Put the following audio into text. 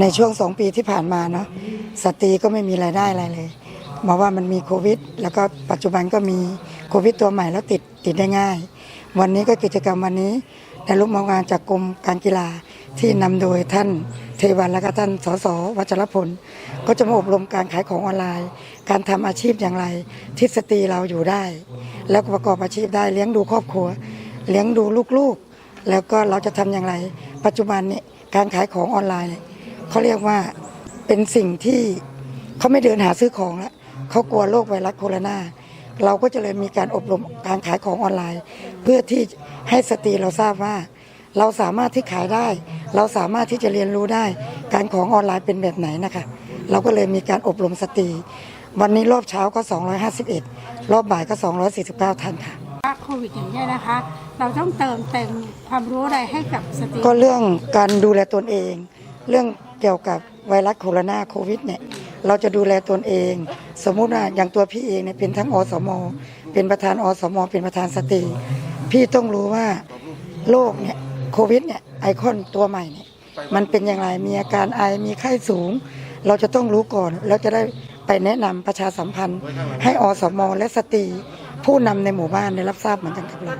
ในช่วงสองปีที่ผ่านมาเนาะสตรีก็ไม่มีรายได้อะไรเลยมาว่ามันมีโควิด แล้วก็ปัจจุบันก็มีโควิดตัวใหม่แล้วติดติดได้ง่าย วันนี้ก็กิจกรรมวันนี้ได้ลูกมางานจากกรมการกีฬาที่นำโดยท่านเทวันและก็ท่านสสวัชรพล ก็จะมาอบรมการขายของออนไลน์ การทำอาชีพอย่างไรที่สตรีเราอยู่ได้ แล้วประกอบอาชีพได้เลี้ยงดูครอบครัว เลี้ยงดูลูกๆ แล้วก็เราจะทำอย่างไร ปัจจุบันนี้การขายของออนไลน์ เนี่ยเขาเรียกว่าเป็นสิ่งที่เขาไม่เดินหาซื้อของแล้วเขากลัวโรคไวรัสโคโรนาเราก็จะเลยมีการอบรมการขายของออนไลน์ เพื่อที่ให้สตรีเราทราบว่า เราสามารถที่ขายได้ เราสามารถที่จะเรียนรู้ได้ การของออนไลน์เป็นแบบไหนนะคะเราก็เลยมีการอบรมสตรีวันนี้รอบเช้าก็ 251 รอบบ่ายก็ 249 ท่านค่ะโควิดอย่างนี้ยนะคะ เราต้องเติมเต็มความรู้อะไรให้กับสตรีก็เรื่องการดูแลตนเอง เรื่อง เกี่ยวกับไวรัสโคโรนาโควิดเนี่ยเราจะดูแลตนเอง สมมุติว่าอย่างตัวพี่เองเนี่ยเป็นทั้งอสม เป็นประธานอสม เป็นประธานสตรีพี่ต้องรู้ว่าโรคเนี่ยโควิดเนี่ยไอคอนตัวใหม่เนี่ยมันเป็นอย่างไรมีอาการไอมีไข้สูง เราจะต้องรู้ก่อน แล้วจะได้ไปแนะนำประชาสัมพันธ์ ให้อสม และสตรีผู้นำในหมู่บ้านได้รับทราบเหมือนกันกับเรา